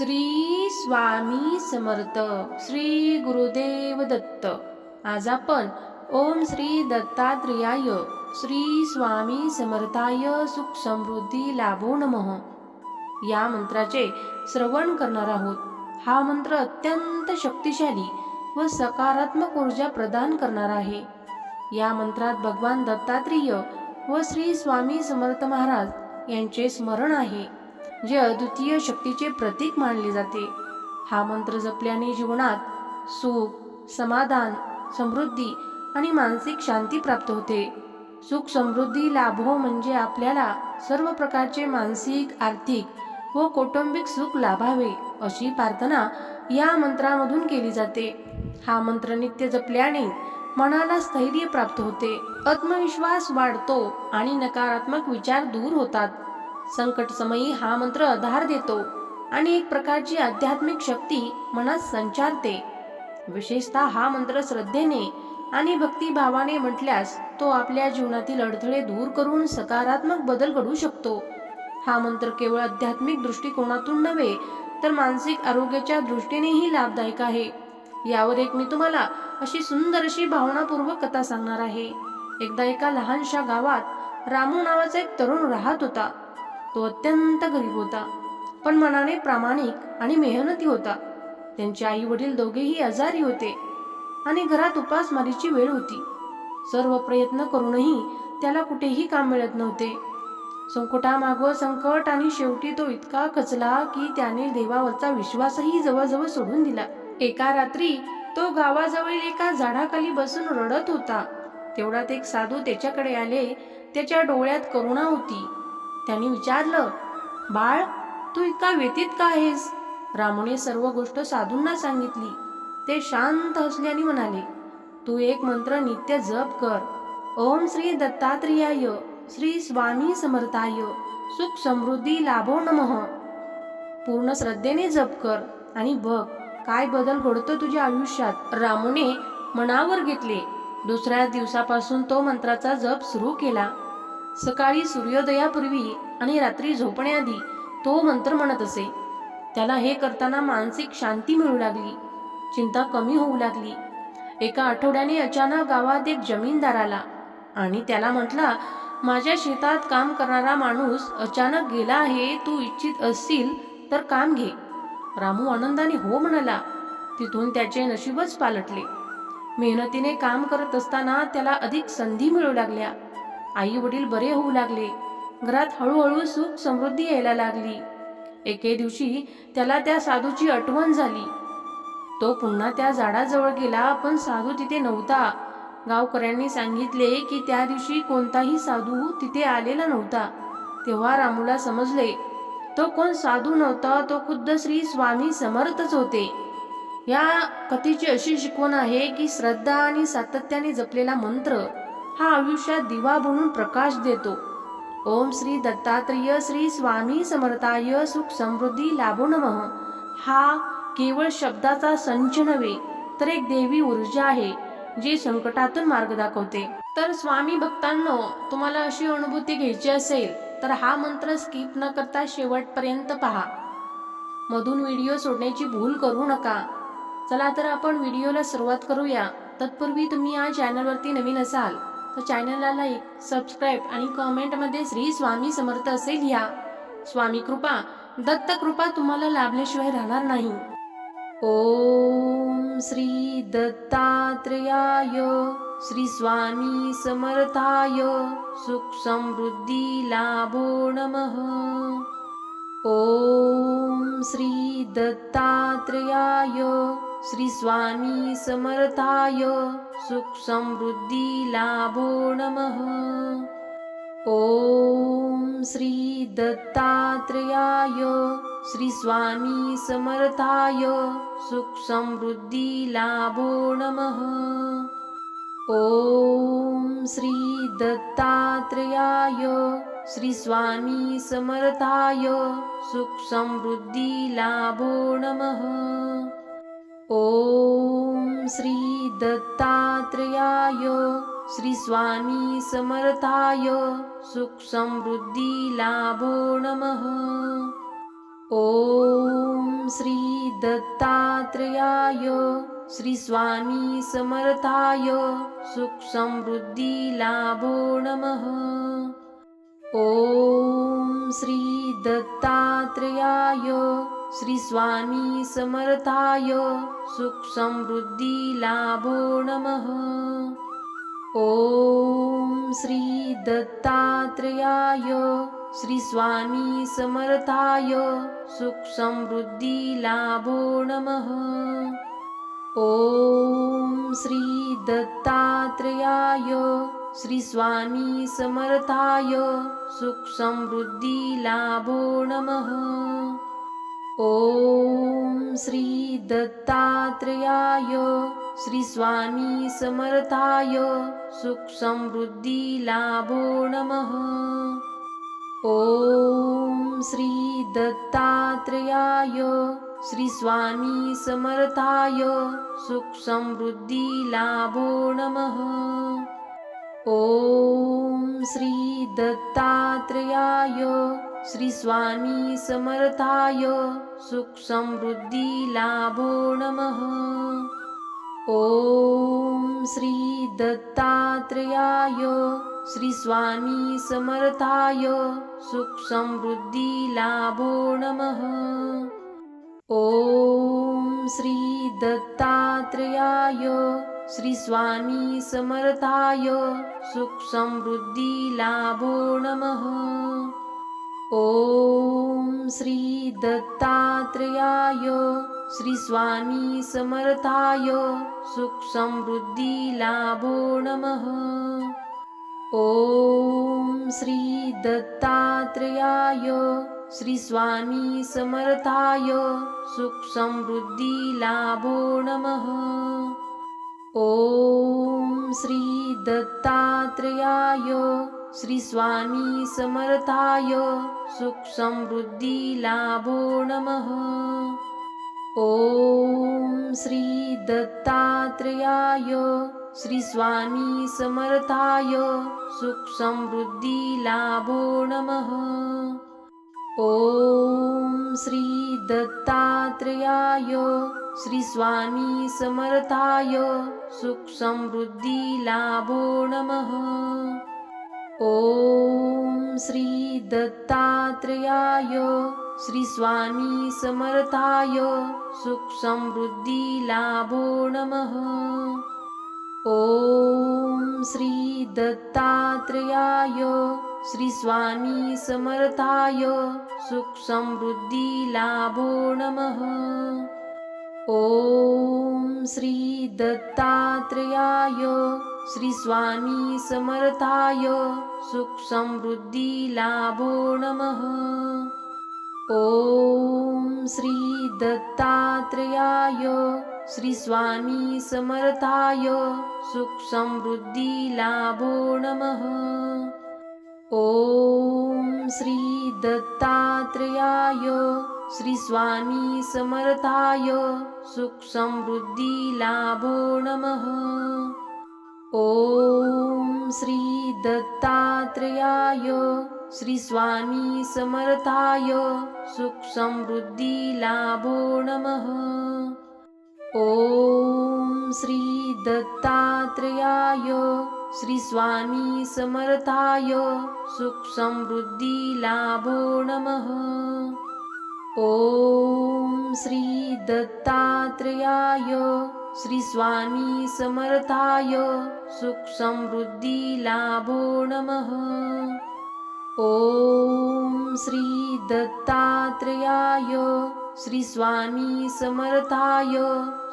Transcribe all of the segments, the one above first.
श्री स्वामी समर्थ श्री गुरुदेव दत्त. आज आपण ओम श्री दत्तात्रेयाय श्री स्वामी समर्थाय सुख समृद्धी लाभो नमः या मंत्राचे श्रवण करणार आहोत. हा मंत्र अत्यंत शक्तिशाली व सकारात्मक ऊर्जा प्रदान करणार आहे. या मंत्रात भगवान दत्तात्रेय व श्री स्वामी समर्थ महाराज यांचे स्मरण आहे. जे अद्वितीय शक्तीचे प्रतीक मानले जाते. हा मंत्र जपल्याने जीवनात सुख समाधान समृद्धी आणि मानसिक शांती प्राप्त होते. सुख समृद्धी लाभो हो म्हणजे आपल्याला सर्व प्रकारचे मानसिक आर्थिक व कौटुंबिक सुख लाभावे अशी प्रार्थना या मंत्रामधून केली जाते. हा मंत्र नित्य जपल्याने मनाला स्थैर्य प्राप्त होते. आत्मविश्वास वाढतो आणि नकारात्मक विचार दूर होतात. संकट समयी हा मंत्र आधार देतो आणि एक प्रकारची आध्यात्मिक शक्ती मनात संचारते. विशेषतः हा मंत्र श्रद्धेने आणि भक्तिभावाने म्हटल्यास तो आपल्या जीवनातील अडथळे दूर करून सकारात्मक बदल घडू शकतो. हा मंत्र केवळ आध्यात्मिक दृष्टिकोनातून नव्हे तर मानसिक आरोग्याच्या दृष्टीनेही लाभदायक आहे. यावर एक मी तुम्हाला अशी सुंदर अशी भावनापूर्वक कथा सांगणार आहे. एकदा एका लहानशा गावात रामू नावाचा एक तरुण राहत होता. तो अत्यंत गरीब होता. पण मनाने प्रामाणिक आणि मेहनती होता. त्यांचे आई वडील दोघेही आजारी होते आणि घरात उपासमारीची वेळ होती. सर्व प्रयत्न करूनही त्याला कुठेही काम मिळत नव्हते. संकटामागो संकट आणि शेवटी तो इतका खचला की त्याने देवावरचा विश्वासही जवळजवळ सोडून दिला. एका रात्री तो गावाजवळील एका झाडाखाली बसून रडत होता. तेवढ्यात एक साधू त्याच्याकडे आले. त्याच्या डोळ्यात करुणा होती. त्यांनी विचारलं बाळ तू इतका व्यतीत का आहेस? रामूने सर्व गोष्ट साधूंना सांगितली. ते शांत हसल्याने म्हणाले तू एक मंत्र नित्य जप कर. ओम श्री दत्तात्रेयाय श्री स्वामी समर्थाय सुख समृद्धी लाभो नमः. पूर्ण श्रद्धेने जप कर आणि बघ काय बदल घडतो तुझ्या आयुष्यात. रामूने मनावर घेतले. दुसऱ्या दिवसापासून तो मंत्राचा जप सुरू केला. सकाळी सूर्योदयापूर्वी आणि रात्री झोपण्याआधी तो मंत्र म्हणत असे. त्याला हे करताना मानसिक शांती मिळू लागली. चिंता कमी होऊ लागली. एका आठवड्याने अचानक गावात एक जमीनदार आला आणि त्याला म्हटला माझ्या शेतात काम करणारा माणूस अचानक गेला आहे तू इच्छित असशील तर काम घे. रामू आनंदाने हो म्हणाला. तिथून त्याचे नशीबच पालटले. मेहनतीने काम करत असताना त्याला अधिक संधी मिळू लागल्या. आई वडील बरे होऊ लागले. घरात हळूहळू सुख समृद्धी यायला लागली. एके दिवशी त्याला त्या साधूची आठवण झाली. तो पुन्हा त्या झाडाजवळ गेला पण साधू तिथे नव्हता. गावकऱ्यांनी सांगितले की त्या दिवशी कोणताही साधू तिथे आलेला नव्हता. तेव्हा रामूला समजले तो कोण साधू नव्हता तो खुद्द श्री स्वामी समर्थच होते. या कथेची अशी शिकवण आहे की श्रद्धा आणि सातत्याने जपलेला मंत्र हा आयुष्यात दिवा बनून प्रकाश देतो. ओम श्री दत्तात्रेय श्री स्वामी समर्थाय सुख समृद्धी लाभो नमः. हा केवळ शब्दाचा संच नव्हे तर एक देवी ऊर्जा आहे जी संकटातून मार्ग दाखवते. तर स्वामी भक्तांनो तुम्हाला अशी अनुभूती घ्यायची असेल तर हा मंत्र स्किप न करता शेवटपर्यंत पहा. मधून व्हिडिओ सोडण्याची भूल करू नका. चला तर आपण व्हिडिओला सुरुवात करूया. तत्पूर्वी तुम्ही या चॅनलवरती नवीन असाल तर चॅनलला लाईक सबस्क्राईब आणि कमेंटमध्ये श्री स्वामी समर्थ असे लिहा. स्वामी कृपा दत्त कृपा तुम्हाला लाभल्याशिवाय राहणार नाही. ओम श्री दत्तात्रेयाय श्री स्वामी समर्थाय सुख समृद्धी लाभो नम. ओम श्री दत्तात्रेयाय श्री स्वामी समर्थाय सुख समृद्धी लाभो नमः। ओम श्री दत्तात्रेयाय श्री स्वामी समर्थाय सुख समृद्धी लाभो नमः। ओम श्री दत्तात्रेयाय श्री स्वामी समर्थाय सुख समृद्धी लाभो नमः ओम श्री दत्तात्रेयाय श्री स्वामी समर्थाय सुख समृद्धी लाभो नमः। ओम दत्तात्रेयाय श्री स्वामी समर्थाय सुख समृद्धी लाभो नमः। ॐ श्री दत्तात्रेयाय श्री स्वामी समर्थाय सुख समृद्धी लाभो नमः। ॐ श्री दत्तात्रेयाय श्री स्वामी समर्थाय सुख समृद्धी लाभो नमः। ॐ श्री दत्तात्रेयाय श्री स्वामी समर्थाय सुख समृद्धी लाभो नमः ॐ श्री दत्तात्रेयाय श्री स्वामी समर्थाय सुख समृद्धी लाभो नमः। ॐ श्री दत्तात्रेयाय श्री स्वामी समर्थाय सुख समृद्धी लाभो नमः। ॐ श्री दत्तात्रेयाय श्री स्वामी समर्थाय सुख समृद्धी लाभो नमः। ॐ श्री दत्तात्रेयाय श्री स्वामी समर्थाय सुख समृद्धी लाभो नमः। ॐ श्री दत्तात्रेयाय श्री स्वामी समर्थाय सुख समृद्धी लाभो नमः ॐ श्री दत्तात्रेयाय श्री स्वामी समर्थाय सुख समृद्धी लाभो नमः। ॐ श्री दत्तात्रेयाय श्री स्वामी समर्थाय सुख समृद्धी लाभो नमः। ॐ श्री दत्तात्रेयाय श्री स्वामी समर्थाय सुख समृद्धी लाभो नमः। ॐ श्री दत्तात्रेयाय श्री स्वामी समर्थाय सुख समृद्धी लाभो नमः। ॐ श्री दत्तात्रेयाय श्री स्वामी समर्थाय सुख समृद्धी लाभो नमः ॐ श्री दत्तात्रेयाय श्री स्वामी समर्थाय सुख समृद्धी लाभो नमः। ॐ श्री दत्तात्रेयाय श्री स्वामी समर्थाय सुख समृद्धी लाभो नमः ॐ श्री दत्तात्रेयाय श्री स्वामी समर्थाय सुख समृद्धी लाभो नमः। ॐ श्री दत्तात्रेयाय श्री स्वामी समर्थाय सुख समृद्धी लाभो नमः। ॐ श्री दत्तात्रेयाय श्री स्वामी समर्थाय सुख समृद्धी लाभो नमः। ॐ श्री दत्तात्रेयाय श्री स्वामी समर्थाय सुख समृद्धी लाभो नमः। ॐ श्री दत्तात्रेयाय श्री स्वामी समर्थाय सुख समृद्धी लाभो नमः ॐ श्री दत्तात्रेयाय श्री स्वामी समर्थाय सुख समृद्धी लाभो नमः। ॐ श्री दत्तात्रेयाय श्री स्वामी समर्थाय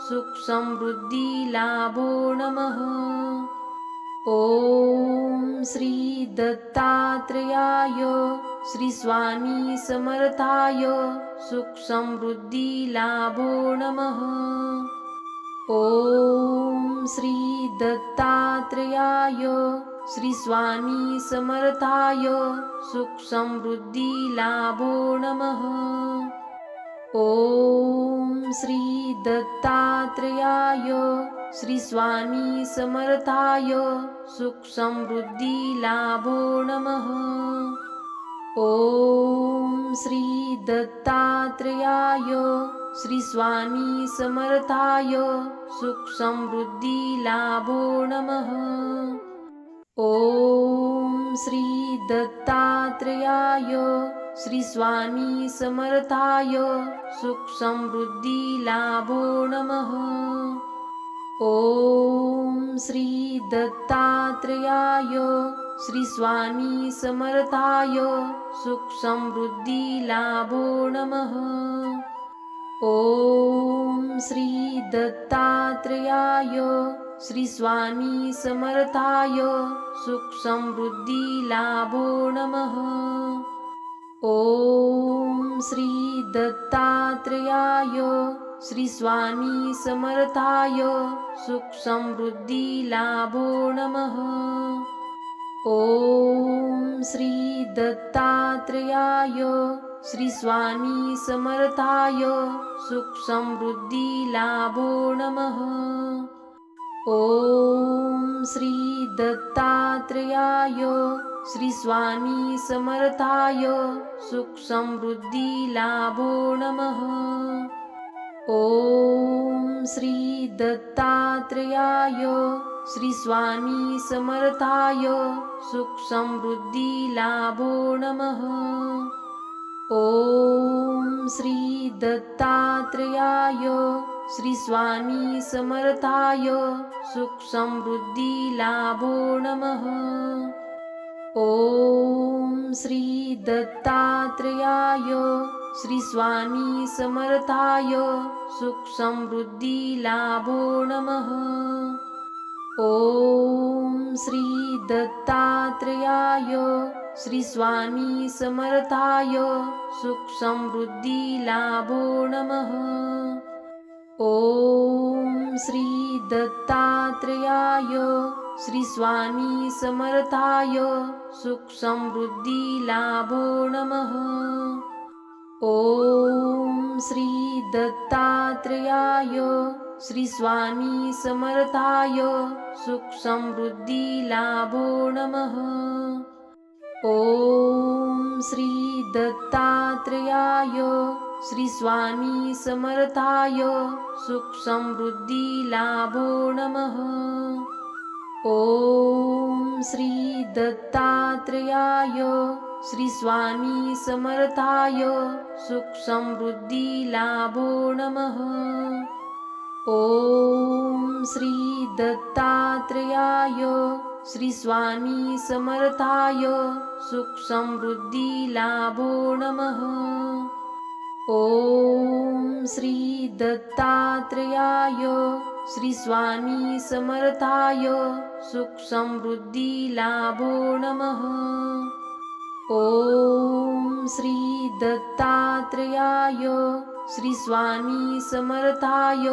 सुख समृद्धी लाभो नमः। ॐ श्री दत्तात्रेयाय श्री स्वामी समर्थाय सुख समृद्धी लाभो नमः। ॐ श्री दत्तात्रेयाय श्री स्वामी समर्थाय सुख समृद्धी लाभो नमः। ॐ श्री दत्तात्रेयाय श्री स्वामी समर्थाय सुख समृद्धी लाभो नमः ॐ श्री दत्तात्रेयाय श्री स्वामी समर्थाय सुख समृद्धी लाभो नमः। ॐ श्री दत्तात्रेयाय श्री स्वामी समर्थाय सुख समृद्धी लाभो नमः। ॐ श्री दत्तात्रेयाय श्री स्वामी समर्थाय सुख समृद्धी लाभो नमः। ॐ श्री दत्तात्रेयाय श्री स्वामी समर्थाय सुख समृद्धी लाभो नमः। ॐ श्री दत्तात्रेयाय श्री स्वामी समर्थाय सुख समृद्धी लाभो नमः ॐ श्री दत्तात्रेयाय श्री स्वामी समर्थाय सुख समृद्धी लाभो नमः। ॐ श्री दत्तात्रेयाय श्री स्वामी समर्थाय सुख समृद्धी लाभो नमः। ॐ श्री दत्तात्रेयाय श्री स्वामी समर्थाय सुख समृद्धी लाभो नमः ॐ श्री दत्तात्रेयाय श्री स्वामी समर्थाय सुख समृद्धी लाभो नमः ॐ श्री दत्तात्रेयाय श्री स्वामी समर्थाय सुख समृद्धी लाभो नमः ॐ श्री दत्तात्रेयाय श्री स्वामी समर्थाय सुख समृद्धी लाभो नमः। ॐ श्री दत्तात्रेयाय श्री स्वामी समर्थाय सुख समृद्धी लाभो नमः। ॐ श्री दत्तात्रेयाय श्री स्वामी समर्थाय सुख समृद्धी लाभो नमः। ॐ श्री दत्तात्रेयाय श्री स्वामी समर्थाय सुख समृद्धी लाभो नमः। ॐ श्री दत्तात्रेयाय श्री स्वामी समर्थाय सुख समृद्धी लाभो नमः ॐ श्री दत्तात्रेयाय श्री स्वामी समर्थाय सुख समृद्धी लाभो नमः। ॐ श्री दत्तात्रेयाय श्री स्वामी समर्थाय सुख समृद्धी लाभो नमः। ॐ श्री दत्तात्रेयाय श्री स्वामी समर्थाय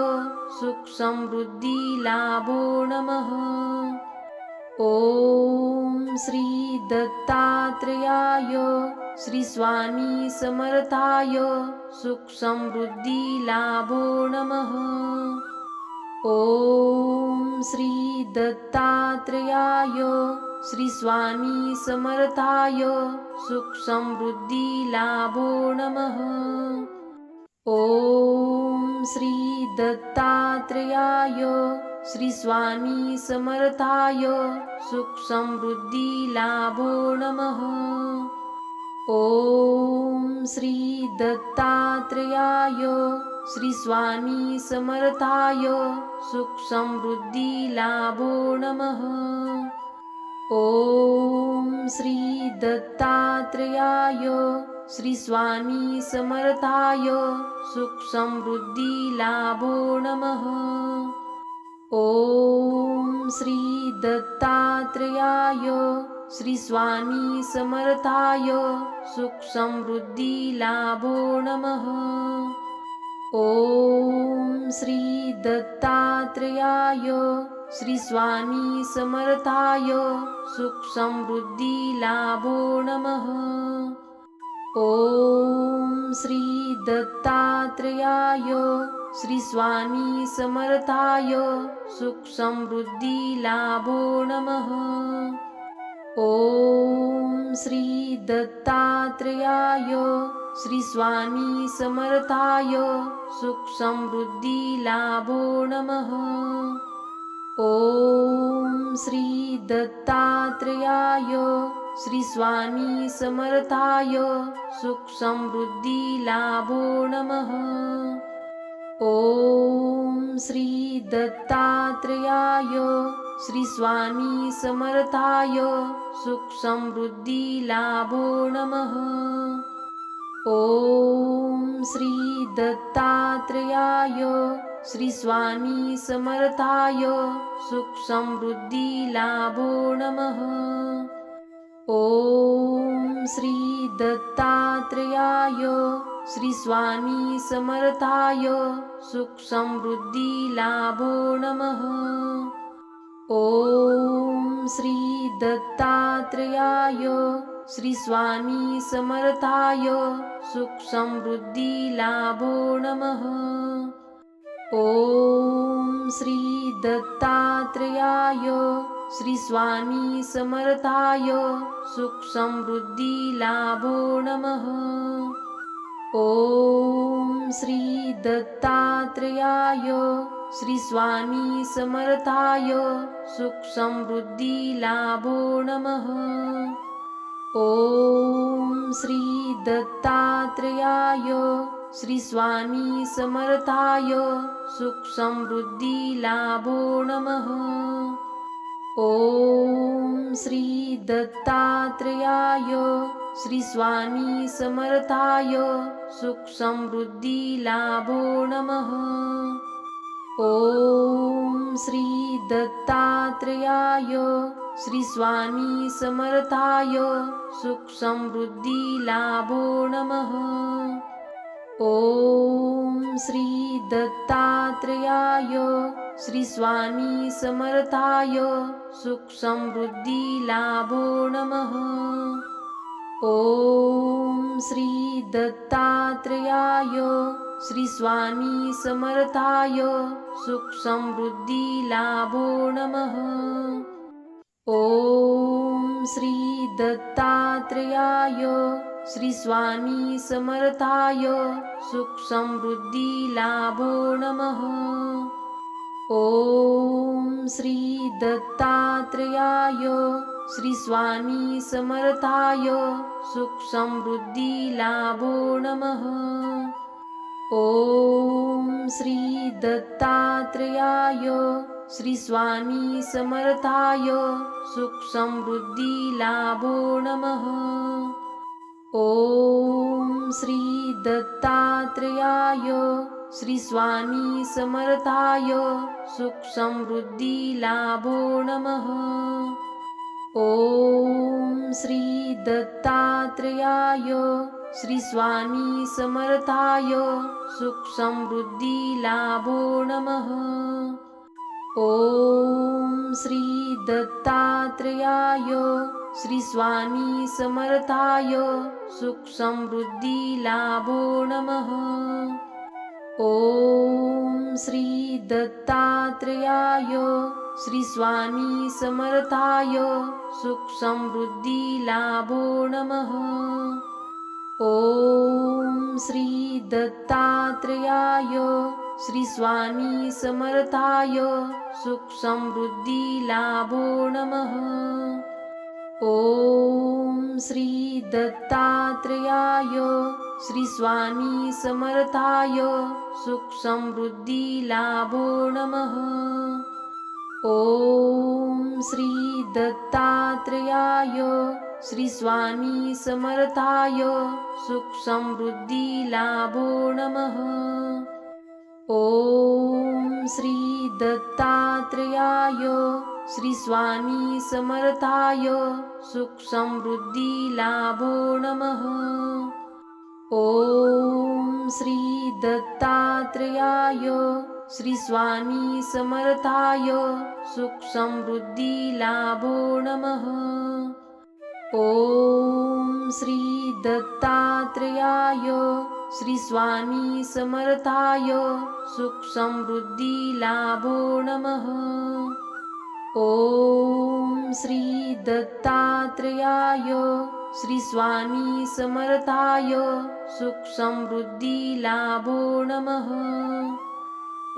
सुख समृद्धी लाभो नमः ॐ श्री दत्तात्रेयाय श्री स्वामी समर्थाय सुख समृद्धी लाभो नमः ॐ श्री दत्तात्रेयाय श्री स्वामी समर्थाय सुख समृद्धी लाभो नमः ॐ श्री दत्तात्रेयाय श्री स्वामी समर्थाय सुख समृद्धी लाभो नमः। ॐ श्री दत्तात्रेयाय श्री स्वामी समर्थाय सुख समृद्धी लाभो नमः। ॐ श्री दत्तात्रेयाय श्री स्वामी समर्थाय सुख समृद्धी लाभो नमः। ॐ श्री दत्तात्रेयाय श्री स्वामी समर्थाय सुख समृद्धी लाभो नमः। ॐ श्री दत्तात्रेयाय श्री स्वामी समर्थाय सुख समृद्धी लाभो नमः ॐ श्री दत्तात्रेयाय श्री स्वामी समर्थाय सुख समृद्धी लाभो नमः। ॐ श्री दत्तात्रेयाय श्री स्वामी समर्थाय सुख समृद्धी लाभो नमः। ॐ श्री दत्तात्रेयाय श्री स्वामी समर्थाय सुख समृद्धी लाभो नमः। ॐ श्री दत्तात्रेयाय श्री स्वामी समर्थाय सुख समृद्धी लाभो नमः। ॐ श्री दत्तात्रेयाय श्री स्वामी समर्थाय सुख समृद्धी लाभो नमः ॐ श्री दत्तात्रेयाय श्री स्वामी समर्थाय सुख समृद्धी लाभो नमः। ॐ श्री दत्तात्रेयाय श्री स्वामी समर्थाय सुख समृद्धी लाभो नमः। ॐ श्री दत्तात्रेयाय श्री स्वामी समर्थाय सुख समृद्धी लाभो नमः। ॐ श्री दत्तात्रेयाय श्री स्वामी समर्थाय सुख समृद्धी लाभो नमः। ॐ श्री दत्तात्रेयाय श्री स्वामी समर्थाय सुख समृद्धी लाभो नमः ॐ श्री दत्तात्रेयाय श्री स्वामी समर्थाय सुख समृद्धी लाभो नमः। ॐ श्री दत्तात्रेयाय श्री स्वामी समर्थाय सुख समृद्धी लाभो नमः ॐ श्री दत्तात्रेयाय श्री स्वामी समर्थाय सुख समृद्धी लाभो नमः। ॐ श्री दत्तात्रेयाय श्री स्वामी समर्थाय सुख समृद्धी लाभो नमः। ॐ श्री दत्तात्रेयाय श्री स्वामी समर्थाय सुख समृद्धी लाभो नमः। ॐ श्री दत्तात्रेयाय श्री स्वामी समर्थाय सुख समृद्धी लाभो नमः। ॐ श्री दत्तात्रेयाय श्री स्वामी समर्थाय सुख समृद्धी लाभो नमः ॐ श्री दत्तात्रेयाय श्री स्वामी समर्थाय सुख समृद्धी लाभो नमः। ॐ श्री दत्तात्रेयाय श्री स्वामी समर्थाय सुख समृद्धी लाभो नमः ॐ श्री दत्तात्रेयाय श्री स्वामी समर्थाय सुख समृद्धी लाभो नमः। ॐ श्री दत्तात्रेयाय श्री स्वामी समर्थाय सुख समृद्धी लाभो नमः। ॐ श्री दत्तात्रेयाय श्री स्वामी समर्थाय सुख समृद्धी लाभो नमः। ॐ श्री दत्तात्रेयाय श्री स्वामी समर्थाय सुख समृद्धी लाभो नमः। ॐ श्री दत्तात्रेयाय श्री स्वामी समर्थाय सुख समृद्धी लाभो नमः ॐ श्री दत्तात्रेयाय श्री स्वामी समर्थाय सुख समृद्धी लाभो नमः। ॐ श्री दत्तात्रेयाय श्री स्वामी समर्थाय सुख समृद्धी लाभो नमः। ॐ श्री दत्तात्रेयाय श्री स्वामी समर्थाय सुख समृद्धी लाभो नमः। ॐ श्री दत्तात्रेयाय श्री स्वामी समर्थाय सुख समृद्धी लाभो नमः।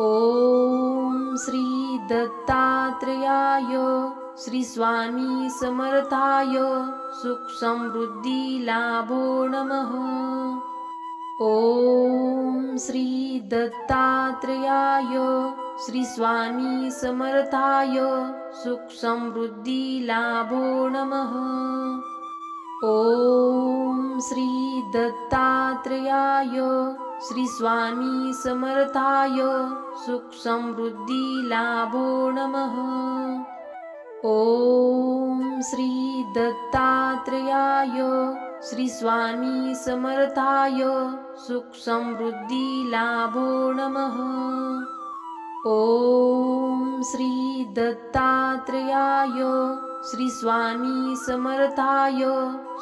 ॐ श्री दत्तात्रेयाय श्री स्वामी समर्थाय सुख समृद्धी लाभो नमः ॐ श्री दत्तात्रेयाय श्री स्वामी समर्थाय सुख समृद्धी लाभो नमः। ॐ श्री दत्तात्रेयाय श्री स्वामी समर्थाय सुख समृद्धी लाभो नमः। ॐ श्री दत्तात्रेयाय श्री स्वामी समर्थाय सुख समृद्धी लाभो नमः। ॐ श्री दत्तात्रेयाय श्री स्वामी समर्थाय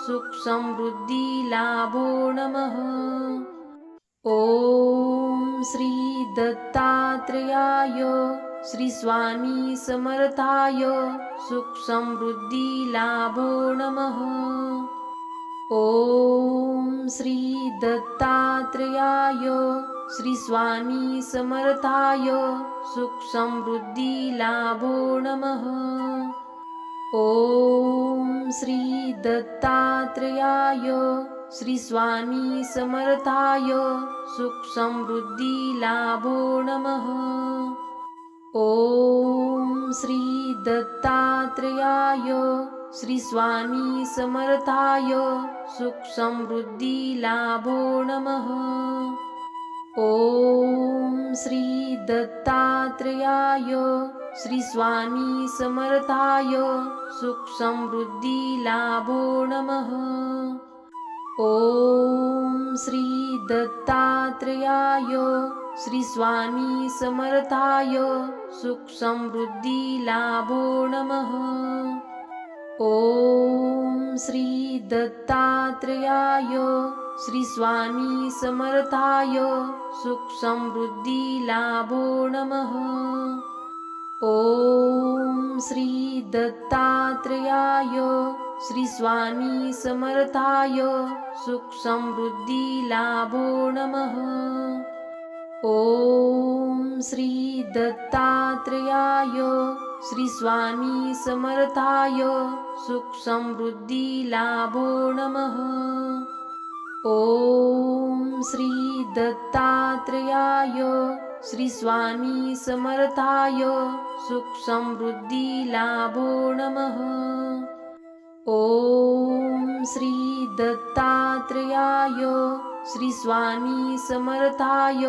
सुख समृद्धी लाभो नमः। ॐ श्री दत्तात्रेयाय श्री स्वामी समर्थाय सुख समृद्धी लाभो नमः ॐ श्री दत्तात्रेयाय श्री स्वामी समर्थाय सुख समृद्धी लाभो नमः। ॐ श्री दत्तात्रेयाय श्री स्वामी समर्थाय सुख समृद्धी लाभो नमः। ॐ श्री दत्तात्रेयाय श्री स्वामी समर्थाय सुख समृद्धी लाभो नमः। ॐ श्री दत्तात्रेयाय श्री स्वामी समर्थाय सुख समृद्धी लाभो नमः। ॐ श्री दत्तात्रेयाय श्री स्वामी समर्थाय सुख समृद्धी लाभो नमः ॐ श्री दत्तात्रेयाय श्री स्वामी समर्थाय सुख समृद्धी लाभो नमः। ॐ श्री दत्तात्रेयाय श्री स्वामी समर्थाय सुख समृद्धी लाभो नमः। ॐ श्री दत्तात्रेयाय श्री स्वामी समर्थाय सुख समृद्धी लाभो नमः। ॐ श्री दत्तात्रेयाय श्री स्वामी समर्थाय सुख समृद्धी लाभो नमः। ॐ श्री दत्तात्रेयाय श्री स्वामी समर्थाय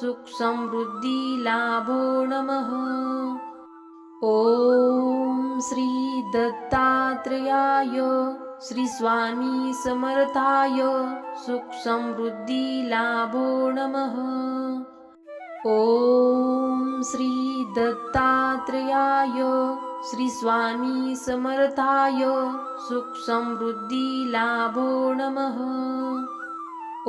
सुख समृद्धी लाभो नमः ॐ श्री दत्तात्रेयाय श्री स्वामी समर्थाय सुख समृद्धी लाभो नमः। ॐ श्री दत्तात्रेयाय श्री स्वामी समर्थाय सुख समृद्धी लाभो नमः।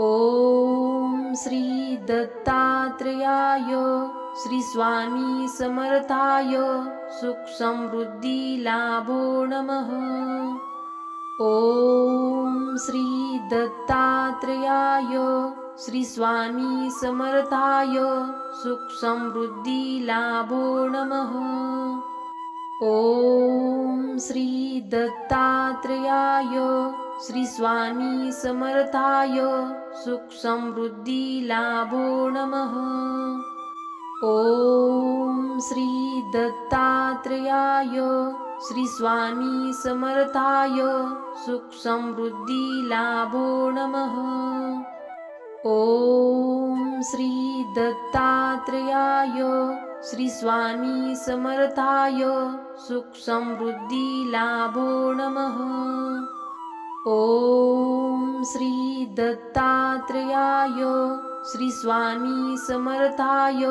ॐ श्री दत्तात्रेयाय श्री स्वामी समर्थाय सुख समृद्धी लाभो नमः। ॐ श्री दत्तात्रेयाय श्री स्वामी समर्थाय सुख समृद्धी लाभो नमः। ॐ श्री दत्तात्रेयाय श्री स्वामी समर्थाय सुख समृद्धी लाभो नमः ॐ श्री दत्तात्रेयाय श्री स्वामी समर्थाय सुख समृद्धी लाभो नमः। ॐ श्री दत्तात्रेयाय श्री स्वामी समर्थाय सुख समृद्धी लाभो नमः। ॐ श्री दत्तात्रेयाय श्री स्वामी समर्थाय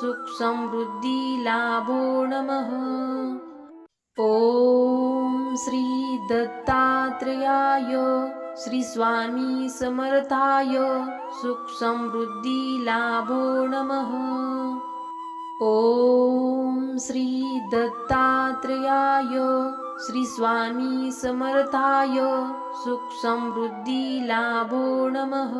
सुख समृद्धी लाभो नमः ॐ श्री दत्तात्रेयाय श्री स्वामी समर्थाय सुख समृद्धी लाभो नमः ॐ श्री दत्तात्रेयाय श्री स्वामी समर्थाय सुख समृद्धी लाभो नमः